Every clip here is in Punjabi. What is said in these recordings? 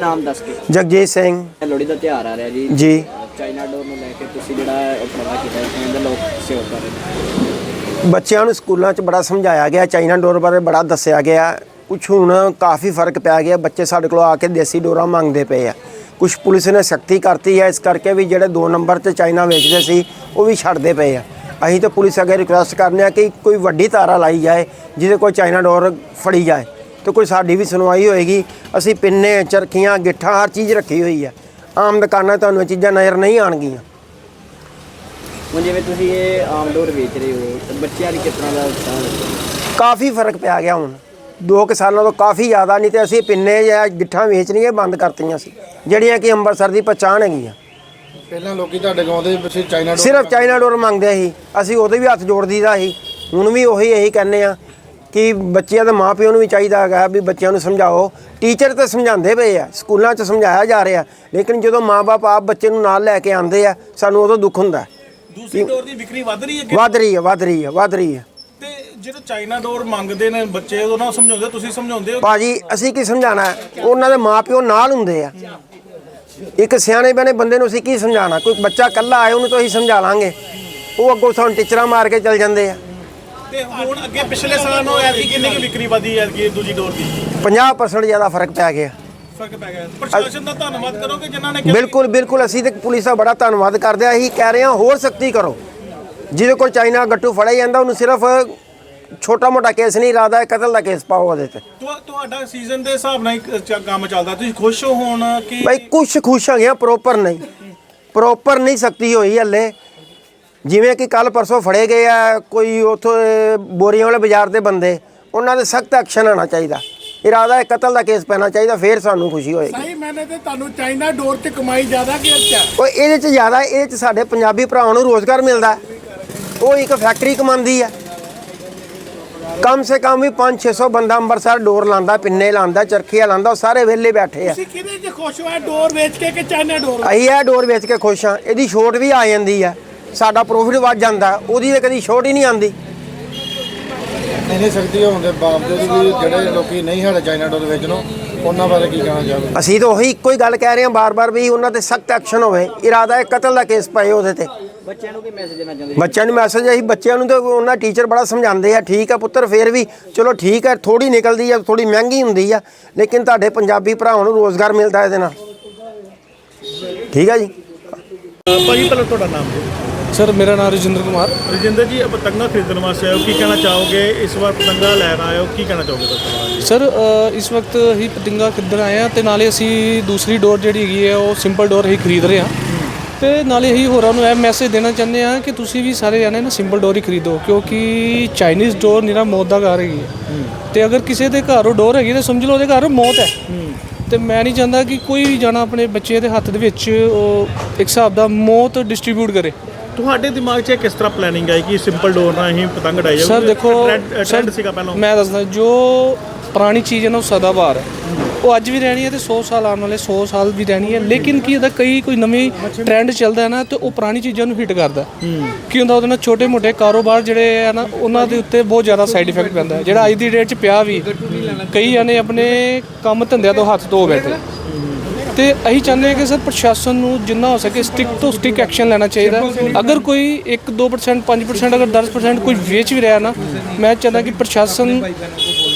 ਨਾਮ ਦੱਸ ਕੇ। ਜਗਜੀਤ ਸਿੰਘ। ਲੋਹੜੀ ਦਾ ਤਿਉਹਾਰ ਆ ਰਿਹਾ ਜੀ। ਜੀ। ਚਾਈਨਾ ਡੋਰ ਨੂੰ ਲੈ ਕੇ ਤੁਸੀਂ ਜਿਹੜਾ ਉਪਰਾਲਾ ਕੀਤਾ ਹੈ ਦੇ ਲੋਕ ਸੇਵਾ ਕਰ ਰਹੇ ਬੱਚਿਆਂ ਨੂੰ ਸਕੂਲਾਂ 'ਚ ਬੜਾ ਸਮਝਾਇਆ ਗਿਆ ਚਾਈਨਾ ਡੋਰ ਬਾਰੇ ਬੜਾ ਦੱਸਿਆ ਗਿਆ। ਕੁਝ ਹੁਣ ਕਾਫੀ ਫ਼ਰਕ ਪਿਆ ਗਿਆ ਬੱਚੇ ਸਾਡੇ ਕੋਲ ਆ ਕੇ ਦੇਸੀ ਡੋਰਾ ਮੰਗਦੇ ਪਏ ਆ। ਕੁਝ ਪੁਲਿਸ ਨੇ ਸਖਤੀ ਕਰਤੀ ਹੈ ਇਸ ਕਰਕੇ ਵੀ ਜਿਹੜੇ 2 ਨੰਬਰ ਤੇ ਚਾਈਨਾ ਵੇਚਦੇ ਸੀ ਉਹ ਵੀ ਛੱਡਦੇ ਪਏ ਆ। ਅਸੀਂ ਤਾਂ ਪੁਲਿਸ ਅੱਗੇ ਰਿਕੁਐਸਟ ਕਰਨੇ ਆ ਕਿ ਕੋਈ ਵੱਡੀ ਤਾਰਾ ਲਾਈ ਜਾਏ ਜਿਹਦੇ ਕੋਲ ਚਾਈਨਾ ਡੋਰ ਫੜੀ ਜਾਏ। ਤੇ ਕੋਈ ਸਾਡੀ ਵੀ ਸੁਣਵਾਈ ਹੋਏਗੀ। ਅਸੀਂ ਪਿੰਨੇ ਚਰਖੀਆਂ ਗਿੱਠਾਂ ਹਰ ਚੀਜ਼ ਰੱਖੀ ਹੋਈ ਹੈ ਆਮ ਦੁਕਾਨਾਂ 'ਤੇ ਤੁਹਾਨੂੰ ਇਹ ਚੀਜ਼ਾਂ ਨਜ਼ਰ ਨਹੀਂ ਆਣਗੀਆਂ ਹੁਣ ਜਿਵੇਂ ਤੁਸੀਂ ਇਹ ਆਮ ਡੋਰ ਵੇਚ ਰਹੇ ਹੋ ਤਾਂ ਬੱਚਿਆਂ ਦੀ ਕਿਸ ਤਰ੍ਹਾਂ ਦਾ ਉਤਸ਼ਾਹ ਹੈ? ਕਾਫੀ ਫ਼ਰਕ ਪਿਆ ਗਿਆ ਹੁਣ। ਦੋ ਕੁ ਸਾਲਾਂ ਤੋਂ ਕਾਫੀ ਜ਼ਿਆਦਾ ਨਹੀਂ ਤੇ ਅਸੀਂ ਪਿੰਨੇ ਜਾਂ ਗਿੱਠਾਂ ਵੇਚਣੀਆਂ ਬੰਦ ਕਰਤੀਆਂ ਸੀ ਜਿਹੜੀਆਂ ਕਿ ਅੰਮ੍ਰਿਤਸਰ ਦੀ ਪਛਾਣ ਹੈਗੀਆਂ ਪਹਿਲਾਂ ਲੋਕੀ ਤੁਹਾਡੇ ਕੋਲ ਆਉਂਦੇ ਪਿੱਛੇ ਚਾਈਨਾ ਡੋਰ ਸਿਰਫ ਚਾਈਨਾ ਡੋਰ ਮੰਗਦੇ ਸੀ। ਅਸੀਂ ਉਹਦੇ ਵੀ ਹੱਥ ਜੋੜ ਦਈਦਾ ਸੀ। ਹੁਣ ਵੀ ਉਹੀ ਇਹੀ ਕਹਿੰਦੇ ਆ ਕਿ ਬੱਚਿਆਂ ਦੇ ਮਾਪਿਆਂ ਨੂੰ ਵੀ ਚਾਹੀਦਾ ਹੈਗਾ ਵੀ ਬੱਚਿਆਂ ਨੂੰ ਸਮਝਾਓ। ਟੀਚਰ ਤਾਂ ਸਮਝਾਉਂਦੇ ਪਏ ਆ ਸਕੂਲਾਂ 'ਚ ਸਮਝਾਇਆ ਜਾ ਰਿਹਾ ਲੇਕਿਨ ਜਦੋਂ ਮਾਪੇ ਆਪ ਬੱਚੇ ਨੂੰ ਨਾਲ ਲੈ ਕੇ ਆਉਂਦੇ ਆ ਸਾਨੂੰ ਉਦੋਂ ਦੁੱਖ ਹੁੰਦਾ। ਦੂਸਰੀ ਡੋਰ ਦੀ ਵਿਕਰੀ ਵੱਧ ਰਹੀ ਹੈ ਕਿ ਵੱਧ ਰਹੀ ਹੈ ਵੱਧ ਰਹੀ ਹੈ ਵੱਧ ਰਹੀ ਹੈ। ਤੇ ਜਦੋਂ ਚਾਈਨਾ ਡੋਰ ਮੰਗਦੇ ਨੇ ਬੱਚੇ ਉਹਨਾਂ ਨੂੰ ਸਮਝਾਉਂਦੇ ਤੁਸੀਂ ਸਮਝਾਉਂਦੇ ਹੋ? ਭਾਜੀ ਅਸੀਂ ਕੀ ਸਮਝਾਣਾ? ਉਹਨਾਂ ਦੇ ਮਾਪਿਓ ਨਾਲ ਹੁੰਦੇ ਆ। ਇੱਕ ਸਿਆਣੇ ਬਣੇ ਬੰਦੇ ਨੂੰ ਅਸੀਂ ਕੀ ਸਮਝਾਣਾ ਕੋਈ ਬੱਚਾ ਇਕੱਲਾ ਆਏ ਉਹਨੂੰ ਤਾਂ ਅਸੀਂ ਸਮਝਾ ਲਾਂਗੇ। ਉਹ ਅੱਗੋਂ ਸਾਨੂੰ ਟੀਚਰਾਂ ਮਾਰ ਕੇ ਚੱਲ ਜਾਂਦੇ ਆ। ਤੇ ਹੁਣ ਅੱਗੇ ਪਿਛਲੇ ਸਾਲ ਨੂੰ ਐਤਕੀ ਕਿੰਨੀ ਕੁ ਵਿਕਰੀ ਵਧੀ ਹੈ ਐਤਕੀ ਦੂਜੀ ਡੋਰ ਦੀ? 50% ਜ਼ਿਆਦਾ ਫ਼ਰਕ ਪੈ ਗਿਆ। ਫ਼ਰਕ ਪੈ ਗਿਆ। ਪ੍ਰਸ਼ਾਸਨ ਦਾ ਧੰਨਵਾਦ ਕਰੋਗੇ ਜਿਨ੍ਹਾਂ ਨੇ ਕਿਹਾ ਬਿਲਕੁਲ ਬਿਲਕੁਲ। ਅਸੀਂ ਤੇ ਪੁਲਿਸ ਦਾ ਬੜਾ ਧੰਨਵਾਦ ਕਰਦੇ ਆ ਅਸੀਂ ਕਹਿ ਰਹੇ ਹਾਂ ਹੋਰ ਸਖਤੀ ਕਰੋ। ਜਿਹਦੇ ਕੋਲ ਚਾਈਨਾ ਗੱਟੂ ਫੜਿਆ ਜਾਂਦਾ ਉਹਨੂੰ ਸਿਰਫ ਛੋਟਾ ਮੋਟਾ ਕੇਸ ਨਹੀਂ ਇਰਾਦਾ ਹੈ ਕਤਲ ਦਾ ਕੇਸ ਪਾਓ ਉਹਦੇ ਤੇ। ਤੁਹਾ- ਤੁਹਾਡਾ ਸੀਜ਼ਨ ਦੇ ਹਿਸਾਬ ਨਾਲ ਹੀ ਚ- ਕੰਮ ਚੱਲਦਾ। ਤੁਸੀਂ ਖੁਸ਼ ਹੋ ਹੁਣ ਕਿ ਭਾਈ ਕੁਛ ਖੁਸ਼ ਹੈਗੇ ਪ੍ਰੋਪਰ ਨਹੀਂ। ਪ੍ਰੋਪਰ ਨਹੀਂ ਸਖਤੀ ਹੋਈ ਹੱਲੇ। ਜਿਵੇਂ ਕਿ ਕੱਲ ਪਰਸੋਂ ਫੜੇ ਗਏ ਆ ਕੋਈ ਉਥੋਂ ਬੋਰੀਆਂ ਵਾਲੇ ਬਾਜ਼ਾਰ ਦੇ ਬੰਦੇ ਉਹਨਾਂ ਦੇ ਸਖਤ ਐਕਸ਼ਨ ਆਉਣਾ ਚਾਹੀਦਾ। ਇਰਾਦਾ ਹੈ ਕਤਲ ਦਾ ਕੇਸ ਪੈਣਾ ਚਾਹੀਦਾ ਫੇਰ ਸਾਨੂੰ ਖੁਸ਼ੀ ਹੋਏਗੀ। ਸਹੀ ਮੈਨੇ ਤੇ ਤੁਹਾਨੂੰ ਚਾਈਨਾ ਡੋਰ ਤੇ ਕਮਾਈ ਜ਼ਿਆਦਾ ਕਿ ਹੈ? ਉਹ ਇਹਦੇ ਚ ਜ਼ਿਆਦਾ ਇਹ ਚ ਸਾਡੇ ਪੰਜਾਬੀ ਭਰਾਵਾਂ ਨੂੰ ਰੋਜ਼ਗਾਰ ਮਿਲਦਾ। ਉਹ ਇੱਕ ਫੈਕਟਰੀ ਕਮਾਉਂਦੀ ਹੈ ਕਮ ਸੇ ਕਮ ਵੀ 5-600 ਬੰਦਾ ਅੰਮ੍ਰਿਤਸਰ ਡੋਰ ਲਾਂਦਾ ਪਿੰਨੇ ਲਾਂਦਾ ਚਰਖੀਆਂ ਲਾਂਦਾ ਸਾਰੇ ਵਿਹਲੇ ਬੈਠੇ ਆ। ਤੁਸੀਂ ਕਿਹਦੇ 'ਚ ਖੁਸ਼ ਹੋ? ਡੋਰ ਵੇਚ ਕੇ ਕਿ ਚਾਈਨਾ ਡੋਰ? ਅਸੀਂ ਇਹ ਡੋਰ ਵੇਚ ਕੇ ਖੁਸ਼ ਹਾਂ। ਇਹਦੀ ਛੋਟ ਵੀ ਆ ਜਾਂਦੀ ਹੈ ਸਾਡਾ ਪ੍ਰੋਫਿਟ ਵੱਧ ਜਾਂਦਾ ਹੈ। ਉਹਦੀ ਤਾਂ ਕਦੀ ਛੋਟ ਹੀ ਨਹੀਂ ਆਉਂਦੀ। ਇੰਨੀ ਸਖਤੀ ਹੋਣ ਦੇ ਬਾਵਜੂਦ ਵੀ ਜਿਹੜੇ ਲੋਕੀ ਨਹੀਂ ਸਾਡੇ ਚਾਈਨਾ ਡੋਰ ਵੇਚਣੋਂ ਉਹਨਾਂ ਬਾਰੇ ਕੀ ਕਹਿਣਾ ਚਾਹੋਗੇ? ਅਸੀਂ ਤਾਂ ਉਹੀ ਇੱਕੋ ਹੀ ਗੱਲ ਕਹਿ ਰਹੇ ਹਾਂ ਬਾਰ-ਬਾਰ ਵੀ ਉਹਨਾਂ ਤੇ ਸਖਤ ਐਕਸ਼ਨ ਹੋਵੇ ਇਰਾਦਾ ਹੈ ਕਤਲ ਦਾ ਕੇਸ ਪਏ ਉਹਦੇ ਤੇ। ਬੱਚਿਆਂ ਨੂੰ ਕੀ ਮੈਸੇਜ ਦੇਣਾ ਚਾਹੁੰਦੇ? ਬੱਚਿਆਂ ਨੂੰ ਮੈਸੇਜ ਅਸੀਂ ਬੱਚਿਆਂ ਨੂੰ ਤਾਂ ਉਹਨਾਂ ਟੀਚਰ ਬੜਾ ਸਮਝਾਉਂਦੇ ਆ ਠੀਕ ਆ ਪੁੱਤਰ ਫੇਰ ਵੀ ਚਲੋ ਠੀਕ ਹੈ ਥੋੜੀ ਨਿਕਲਦੀ ਆ ਥੋੜੀ ਮਹਿੰਗੀ ਹੁੰਦੀ ਆ ਲੇਕਿਨ ਤੁਹਾਡੇ ਪੰਜਾਬੀ ਭਰਾਵਾਂ ਨੂੰ ਰੋਜ਼ਗਾਰ ਮਿਲਦਾ ਇਹਦੇ ਨਾਲ। ਠੀਕ ਆ ਜੀ। ਭਾਜੀ ਪਹਿਲਾਂ ਤੁਹਾਡਾ ਨਾਮ ਜੀ। ਸਰ ਮੇਰਾ ਨਾਮ ਰਜਿੰਦਰ ਕੁਮਾਰ। ਰਜਿੰਦਰ ਜੀ ਆਪ ਪਤੰਗਾ ਖਰੀਦਣ ਵਾਸਤੇ ਆਏ ਹੋ। ਕੀ ਕਹਿਣਾ ਚਾਹੋਗੇ? ਇਸ ਵਾਰ ਪਤੰਗਾ ਲੈਣ ਆਏ ਹੋ। ਕੀ ਕਹਿਣਾ ਚਾਹੋਗੇ ਤੁਸੀਂ? ਸਰ ਇਸ ਵਕਤ ਹੀ ਪਤੰਗਾ ਖਰੀਦਣ ਆਏ ਆ ਤੇ ਨਾਲੇ ਅਸੀਂ ਦੂਸਰੀ ਡੋਰ ਜਿਹੜੀ ਹੈਗੀ ਹੈ ਉਹ ਸਿੰਪਲ ਡੋਰ ਹੀ ਖਰੀਦ ਰਹੇ ਹਾਂ। ਤੇ ਨਾਲੇ ਹੀ ਹੋਰਾਂ ਨੂੰ ਇਹ ਮੈਸੇਜ ਦੇਣਾ ਚਾਹੁੰਦੇ ਆ ਕਿ ਤੁਸੀਂ ਵੀ ਸਾਰੇ ਜਾਣੇ ਨਾ ਸਿੰਪਲ ਡੋਰ ਹੀ ਖਰੀਦੋ ਕਿਉਂਕਿ ਚਾਈਨੀਜ਼ ਡੋਰ ਨਿਰਾ ਮੌਤ ਦਾ ਘਰ ਹੈਗੀ ਹੈ। ਤੇ ਅਗਰ ਕਿਸੇ ਦੇ ਘਰ ਉਹ ਡੋਰ ਹੈਗੀ ਤਾਂ ਸਮਝ ਲਓ ਉਹਦੇ ਘਰ ਮੌਤ ਹੈ। ਤੇ ਮੈਂ ਨਹੀਂ ਚਾਹੁੰਦਾ ਕਿ ਕੋਈ ਵੀ ਜਾਣਾ ਆਪਣੇ ਬੱਚੇ ਦੇ ਹੱਥ ਦੇ ਵਿੱਚ ਉਹ ਇੱਕ ਹਿਸਾਬ ਦਾ ਮੌਤ ਡਿਸਟ੍ਰੀਬਿਊਟ ਕਰੇ। ਤੁਹਾਡੇ ਦਿਮਾਗ 'ਚ ਇਹ ਕਿਸ ਤਰ੍ਹਾਂ ਪਲੈਨਿੰਗ ਆਈ ਕਿ ਸਿੰਪਲ ਡੋਰ ਨਾਲ ਹੀ ਪਤੰਗ ਉਡਾਈ ਜਾਊਗੀ? ਸਰ ਦੇਖੋ ਟ੍ਰੈਂਡ ਸੀਗਾ ਪਹਿਲਾਂ। ਮੈਂ ਦੱਸਦਾ ਜੋ ਪੁਰਾਣੀ ਚੀਜ਼ ਹੈ ਨਾ ਉਹ ਸਦਾਬਹਾਰ ਹੈ ਉਹ ਅੱਜ ਵੀ ਰਹਿਣੀ ਹੈ ਤੇ 100 ਸਾਲ ਆਉਣ ਵਾਲੇ 100 ਸਾਲ ਵੀ ਰਹਿਣੀ ਹੈ। ਲੇਕਿਨ ਕੀ ਹੁੰਦਾ ਕਈ ਕੋਈ ਨਵੀਂ ਟ੍ਰੈਂਡ ਚੱਲਦਾ ਹੈ ਨਾ ਤੇ ਉਹ ਪੁਰਾਣੀ ਚੀਜ਼ਾਂ ਨੂੰ ਹਿੱਟ ਕਰਦਾ ਕੀ ਹੁੰਦਾ ਉਹਦੇ ਨਾਲ ਛੋਟੇ ਮੋਟੇ ਕਾਰੋਬਾਰ ਜਿਹੜੇ ਆ ਨਾ ਉਹਨਾਂ ਦੇ ਉੱਤੇ ਬਹੁਤ ਜ਼ਿਆਦਾ ਸਾਈਡ ਇਫੈਕਟ ਪੈਂਦਾ ਹੈ। ਜਿਹੜਾ ਅੱਜ ਦੀ ਡੇਟ 'ਚ ਪਿਆ ਵੀ ਕਈ ਜਾਣੇ ਆਪਣੇ ਕੰਮ ਧੰਦਿਆਂ ਤੋਂ ਹੱਥ ਧੋ ਬੈਠੇ। ਤੇ ਅਸੀਂ ਚਾਹੁੰਦੇ ਹਾਂ ਕਿ ਸਰ ਪ੍ਰਸ਼ਾਸਨ ਨੂੰ ਜਿੰਨਾ ਹੋ ਸਕੇ ਸਟਿਕ ਤੋਂ ਸਟਿਕ ਐਕਸ਼ਨ ਲੈਣਾ ਚਾਹੀਦਾ। ਅਗਰ ਕੋਈ 1 2% 5% ਅਗਰ 10% ਕੋਈ ਵੇਚ ਵੀ ਰਿਹਾ ਨਾ ਮੈਂ ਚਾਹੁੰਦਾ ਕਿ ਪ੍ਰਸ਼ਾਸਨ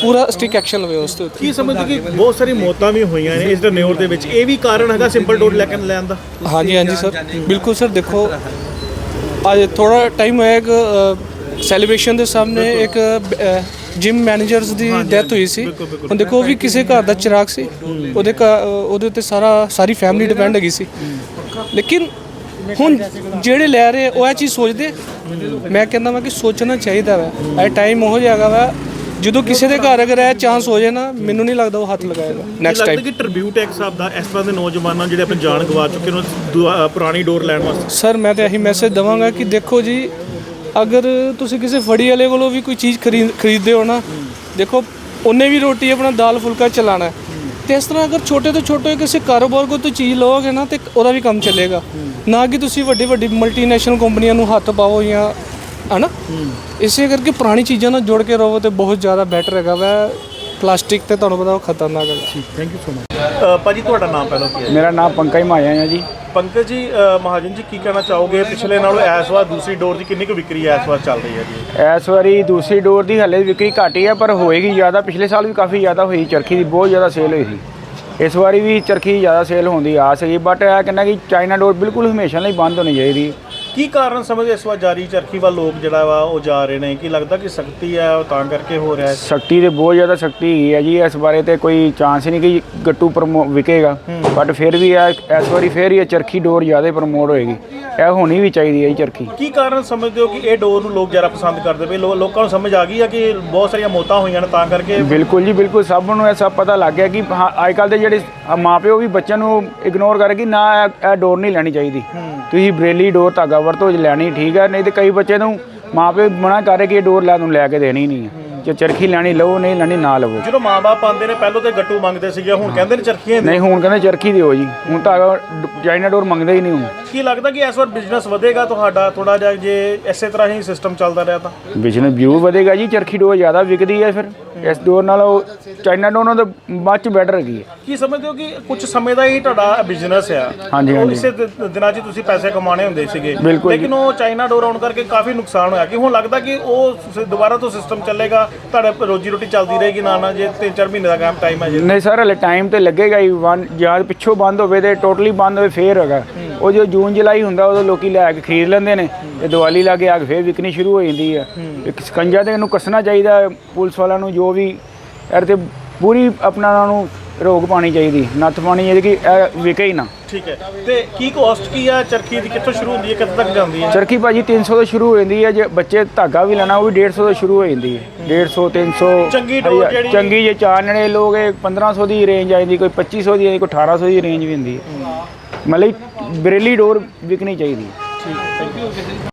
ਪੂਰਾ ਸਟਿਕ ਐਕਸ਼ਨ ਲਵੇ ਉਸ ਤੇ ਕੀ ਸਮਝਦੇ ਕਿ ਬਹੁਤ ਸਾਰੀ ਮੌਤਾਂ ਵੀ ਹੋਈਆਂ ਨੇ ਇਸ ਦੇ ਨਿਓਰ ਦੇ ਵਿੱਚ? ਇਹ ਵੀ ਕਾਰਨ ਹੈਗਾ ਸਿੰਪਲ ਡੋਰ ਲੈ ਕੇ ਲੈਣ ਦਾ? ਹਾਂਜੀ ਹਾਂਜੀ ਸਰ। ਬਿਲਕੁਲ ਸਰ ਦੇਖੋ ਅੱਜ ਥੋੜਾ ਟਾਈਮ ਹੋਇਆ ਇੱਕ ਸੈਲੀਬ੍ਰੇਸ਼ਨ ਦੇ ਸਾਹਮਣੇ ਇੱਕ ਜਿਮ ਮੈਨੇਜਰਸ ਦੀ ਡੈਥ ਹੋਈ ਸੀ। ਹੁਣ ਦੇਖੋ ਉਹ ਵੀ ਕਿਸੇ ਘਰ ਦਾ ਚਿਰਾਗ ਸੀ। ਉਹਦੇ ਘਰ- ਉਹਦੇ ਉੱਤੇ ਸਾਰਾ ਸਾਰੀ ਫੈਮਿਲੀ ਡਿਪੈਂਡ ਹੈਗੀ ਸੀ। ਲੇਕਿਨ ਹੁਣ ਜਿਹੜੇ ਲੈ ਰਹੇ ਉਹ ਇਹ ਚੀਜ਼ ਸੋਚਦੇ ਮੈਂ ਕਹਿੰਦਾ ਮੈਂ ਕਿ ਸੋਚਣਾ ਚਾਹੀਦਾ ਵਾ। ਇਹ ਟਾਈਮ ਉਹ ਜਾਗਾ ਵਾ ਜਦੋਂ ਕਿਸੇ ਦੇ ਘਰ ਅਗਰ ਇਹ ਚਾਂਸ ਹੋ ਜਾਏ ਨਾ ਮੈਨੂੰ ਨਹੀਂ ਲੱਗਦਾ ਉਹ ਹੱਥ ਲਗਾਏਗਾ। ਨੈਕਸਟ ਲੱਗਦਾ ਟਾਈਮ ਕਿ ਟ੍ਰਿਬਿਊਟ ਹੈ ਇੱਕ ਹਿਸਾਬ ਦਾ ਇਸ ਤਰ੍ਹਾਂ ਦੇ ਨੌਜਵਾਨਾਂ ਜਿਹੜੇ ਆਪਣੀ ਜਾਨ ਗਵਾ ਚੁੱਕੇ ਨੇ ਦੁਆ- ਪੁਰਾਣੀ ਡੋਰ ਲੈਣ ਵਾਸਤੇ। ਸਰ ਮੈਂ ਤਾਂ ਇਹੀ ਮੈਸੇਜ ਦਵਾਂਗਾ ਕਿ ਦੇਖੋ ਜੀ ਅਗਰ ਤੁਸੀਂ ਕਿਸੇ ਫੜੀ ਵਾਲੇ ਕੋਲੋਂ ਵੀ ਕੋਈ ਚੀਜ਼ ਖਰੀਦ ਖਰੀਦਦੇ ਹੋ ਨਾ ਦੇਖੋ ਉਹਨੇ ਵੀ ਰੋਟੀ ਆਪਣਾ ਦਾਲ ਫੁਲਕਾ ਚਲਾਣਾ ਤੇ ਇਸ ਤਰ੍ਹਾਂ ਅਗਰ ਛੋਟੇ ਤੋਂ ਛੋਟੇ ਕਿਸੇ ਕਾਰੋਬਾਰ ਕੋਲ ਤੋਂ ਚੀਜ਼ ਲਓਗੇ ਨਾ ਤੇ ਉਹਦਾ ਵੀ ਕੰਮ ਚੱਲੇਗਾ। ਨਾ ਕਿ ਤੁਸੀਂ ਵੱਡੀ ਵੱਡੀ ਮਲਟੀਨੈਸ਼ਨਲ ਕੰਪਨੀਆਂ ਨੂੰ ਹੱਥ ਪਾਓ ਜਾਂ ਹਨਾ? ਇਸੇ ਕਰਕੇ ਪੁਰਾਣੀ ਚੀਜ਼ਾਂ ਨਾਲ ਜੁੜ ਕੇ ਰਹੋ ਤੇ ਬਹੁਤ ਜ਼ਿਆਦਾ ਬੈਟਰ ਹੈਗਾ ਵਾ। ਪਲਾਸਟਿਕ ਤੇ ਤੁਹਾਨੂੰ ਪਤਾ ਉਹ ਖਤਰਨਾਕ ਹੈ। ਥੈਂਕ ਯੂ ਸੋ ਮਚ ਭਾਜੀ ਤੁਹਾਡਾ ਨਾਮ ਪਹਿਲਾਂ ਕੀ ਹੈ? ਮੇਰਾ ਨਾਮ ਪੰਕਜ ਮਾਇਆ ਹੈ ਜੀ। ਪੰਕਜ ਜੀ ਅ, ਮਹਾਜਨ ਜੀ ਕੀ ਕਹਿਣਾ ਚਾਹੋਗੇ? ਪਿਛਲੇ ਨਾਲੋਂ ਇਸ ਵਾਰ ਦੂਸਰੀ ਡੋਰ ਦੀ ਕਿੰਨੀ ਕੁ ਵਿਕਰੀ ਇਸ ਵਾਰ ਚੱਲ ਰਹੀ ਹੈ ਜੀ? ਇਸ ਵਾਰੀ ਦੂਸਰੀ ਡੋਰ ਦੀ ਹਲੇ ਵਿਕਰੀ ਘੱਟ ਹੀ ਹੈ ਪਰ ਹੋਏਗੀ ਜ਼ਿਆਦਾ। ਪਿਛਲੇ ਸਾਲ ਵੀ ਕਾਫੀ ਜ਼ਿਆਦਾ ਹੋਈ ਚਰਖੀ ਦੀ ਬਹੁਤ ਜ਼ਿਆਦਾ ਸੇਲ ਹੋਈ ਸੀ। ਇਸ ਵਾਰੀ ਵੀ ਚਰਖੀ ਜ਼ਿਆਦਾ ਸੇਲ ਹੋਣ ਦੀ ਆਸ ਹੈਗੀ ਬਟ ਇਹ ਕਹਿੰਦਾ ਕਿ ਚਾਈਨਾ ਡੋਰ ਬਿਲਕੁਲ ਹਮੇਸ਼ਾ ਲਈ ਬੰਦ ਹੋਣੀ ਚਾਹੀਦੀ ਕੀ ਕਾਰਨ ਸਮਝਦੇ ਇਸ ਵਾਰ ਜਾਰੀ ਚਰਖੀ ਵੱਲ ਲੋਕ ਜਿਹੜਾ ਵਾ ਉਹ ਜਾ ਰਹੇ ਨੇ। ਕੀ ਲੱਗਦਾ ਕਿ ਸਖਤੀ ਹੈ ਉਹ ਤਾਂ ਕਰਕੇ ਹੋ ਰਿਹਾ ਹੈ? ਸ਼ਕਤੀ ਤੇ ਬਹੁਤ ਜ਼ਿਆਦਾ ਸ਼ਕਤੀ ਹੈਗੀ ਹੈ ਜੀ। ਇਸ ਬਾਰੇ ਤੇ ਕੋਈ ਚਾਂਸ ਹੀ ਨਹੀਂ ਕਿ ਗੱਟੂ ਪ੍ਰਮੋ ਵਿਕੇਗਾ। ਬਟ ਫਿਰ ਵੀ ਇਹ ਇਸ ਵਾਰੀ ਫਿਰ ਹੀ ਇਹ ਚਰਖੀ ਡੋਰ ਜ਼ਿਆਦਾ ਪ੍ਰਮੋਟ ਹੋਏਗੀ। ਇਹ ਹੋਣੀ ਵੀ ਚਾਹੀਦੀ ਹੈ ਜੀ ਚਰਖੀ। ਕੀ ਕਾਰਨ ਸਮਝਦੇ ਹੋ ਕਿ ਇਹ ਡੋਰ ਨੂੰ ਲੋਕ ਜ਼ਿਆਦਾ ਪਸੰਦ ਕਰਦੇ ਪਏ? ਲੋ- ਲੋਕਾਂ ਨੂੰ ਸਮਝ ਆ ਗਈ ਹੈ ਕਿ ਬਹੁਤ ਸਾਰੀਆਂ ਮੌਤਾਂ ਹੋਈਆਂ ਨੇ ਤਾਂ ਕਰਕੇ ਬਿਲਕੁਲ ਜੀ ਬਿਲਕੁਲ। ਸਭ ਨੂੰ ਇਹ ਸਭ ਪਤਾ ਲੱਗ ਗਿਆ ਕਿ ਹਾਂ ਅੱਜ ਕੱਲ ਦੇ ਜਿਹੜੇ ਮਾਪਿਓ ਵੀ ਬੱਚਿਆਂ ਨੂੰ ਇਗਨੋਰ ਕਰ ਕਿ ਨਾ ਇਹ- ਇਹ ਡੋਰ ਨਹੀਂ ਲੈਣੀ ਚਾਹੀਦੀ। ਤੁਸੀਂ ਬਰੇਲੀ ਡੋਰ ਧਾਗਾ ਵਰਤੋ ਲੈਣੀ ਠੀਕ ਹੈ ਨਹੀਂ ਤੇ ਕਈ ਬੱਚੇ ਨੂੰ ਮਾਪਿਓ ਮਨਾ ਕਰ ਰਹੇ ਕਿ ਇਹ ਡੋਰ ਲੈ ਨੂੰ ਲੈ ਕੇ ਦੇਣੀ ਨਹੀਂ ਹੈ ਜੇ ਚਰਖੀ ਲੈਣੀ ਲਓ ਨਹੀਂ ਲੈਣੀ ਨਾ ਲਵੋ। ਜਦੋਂ ਮਾਪੇ ਆਉਂਦੇ ਨੇ ਪਹਿਲਾਂ ਤੇ ਗੱਟੂ ਮੰਗਦੇ ਸੀਗੇ ਹੁਣ ਕਹਿੰਦੇ ਨੇ ਚਰਖੀਆਂ। ਨਹੀਂ। ਹੁਣ ਕਹਿੰਦੇ ਚਰਖੀ ਦਿਓ ਜੀ। ਹੁਣ ਧਾਗਾ ਚਾਈਨਾ ਡੋਰ ਮੰਗਦੇ ਹੀ ਨਹੀਂ ਹੁਣ। ਕੀ ਲੱਗਦਾ ਕਿ ਇਸ ਵਾਰ ਬਿਜ਼ਨਸ ਵਧੇਗਾ ਤੁਹਾਡਾ? ਥੋੜਾ ਜਿਹਾ ਜੇ ਇਸੇ ਤਰ੍ਹਾਂ ਹੀ ਸਿਸਟਮ ਚੱਲਦਾ ਰਿਹਾ ਤਾਂ। ਬਿਜ਼ਨਸ ਵਿਊ ਵਧੇਗਾ ਜੀ ਚਰਖੀ ਡੋਰ ਜ਼ਿਆਦਾ ਵਿਕਦੀ ਹੈ ਫਿਰ। ਇਸ ਡੋਰ ਨਾਲੋਂ ਚਾਈਨਾ ਡੋਰ ਨਾਲੋਂ ਤਾਂ ਮੱਚ ਬੈਟਰ ਹੈਗੀ ਹੈ। ਕੀ ਸਮਝਦੇ ਹੋ ਕਿ ਕੁਝ ਸਮੇਂ ਦਾ ਹੀ ਤੁਹਾਡਾ ਬਿਜ਼ਨਸ ਆ? ਹਾਂਜੀ, ਉਹ ਹਾਂਜੀ। ਇਸੇ ਦਿ- ਦਿਨਾਂ 'ਚ ਤੁਸੀਂ ਪੈਸੇ ਕਮਾਣੇ ਹੁੰਦੇ ਸੀਗੇ। ਬਿਲਕੁਲ ਜੀ। ਲੇਕਿਨ ਉਹ ਚਾਈਨਾ ਡੋਰ ਆਉਣ ਕਰਕੇ ਕਾਫੀ ਨੁਕਸਾਨ ਹੋਇਆ। ਕਿ ਹੁਣ ਲੱਗਦਾ ਕਿ ਉਹ ਸ- ਦੁਬਾਰਾ ਤੋਂ ਸਿਸਟਮ ਚੱਲੇਗਾ ਤੁਹਾਡੇ ਰੋਜੀ ਰੋਟੀ ਚੱਲਦੀ ਰਹੇਗੀ ਨਾਲ ਨਾਲ ਜੇ 3-4 ਮਹੀਨੇ ਦਾ ਕੰਮ ਟਾਈਮ ਹੈ ਜੇ। ਨਹੀਂ ਸਰ ਹਲੇ ਟਾਈਮ ਤੇ ਲੱਗੇਗਾ ਹੀ। ਵਨ ਜਾਂ ਪਿੱਛੋਂ ਬੰਦ ਹੋਵੇ ਤੇ ਟੋਟਲੀ ਬੰਦ ਹੋਵੇ ਫੇਰ ਹੈਗਾ। ਉਹ ਜੋ ਜੂਨ ਜੁਲਾਈ ਹੁੰਦਾ ਉਦੋਂ ਲੋਕੀ ਲੈ ਕੇ ਖਰੀਦ ਲੈਂਦੇ ਨੇ ਤੇ ਦੀਵਾਲੀ ਲਾ ਕੇ ਆ ਕੇ ਫੇਰ ਵਿਕਣੀ ਸ਼ੁਰੂ ਹੋ ਜਾਂਦੀ ਹੈ। ਇੱਕ ਸਕੰਜਾ ਤੇ ਇਹਨੂੰ ਕੱਸਣਾ ਚਾਹੀਦਾ ਪੁਲਿਸ ਵਾਲਿਆਂ ਨੂੰ ਜੋ ਵੀ ਇਹ ਤੇ ਪੂਰੀ ਆਪਣਾ ਉਹਨਾਂ ਨੂੰ ਰੋਕ ਪਾਣੀ ਚਾਹੀਦੀ ਨੱਥ ਪਾਣੀ ਚਾਹੀਦੀ ਕਿ ਇਹ ਵਿਕੇ ਹੀ ਨਾ। ਠੀਕ ਹੈ। ਤੇ ਕੀ ਕੋਸਟ ਕੀ ਆ? ਚਰਖੀ ਦੀ ਕਿੱਥੋਂ ਸ਼ੁਰੂ ਹੁੰਦੀ ਹੈ? ਕਿੱਥੇ ਤੱਕ ਜਾਂਦੀ ਹੈ? ਚਰਖੀ ਭਾਜੀ 300 ਤੋਂ ਸ਼ੁਰੂ ਹੋ ਜਾਂਦੀ ਹੈ। ਜੇ ਬੱਚੇ ਧਾਗਾ ਵੀ ਲੈਣਾ ਉਹ ਵੀ 150 ਤੋਂ ਸ਼ੁਰੂ ਹੋ ਜਾਂਦੀ ਹੈ। 150 300 ਚੰਗੀ ਡੋਰ ਜਿਹੜੀ- ਚੰਗੀ ਜੇ ਚਾਰ ਨੜੇ ਲੋਕ ਇਹ 1500 ਦੀ ਰੇਂਜ ਆ ਜਾਂਦੀ ਕੋਈ 2500 ਦੀ ਆ ਜਾਂਦੀ, ਕੋਈ 1800 ਦੀ ਰੇਂਜ ਵੀ ਹੁੰਦੀ ਹੈ। ਮਤਲਬ ਬਰੇਲੀ ਡੋਰ ਵਿਕਣੀ ਚਾਹੀਦੀ ਹੈ।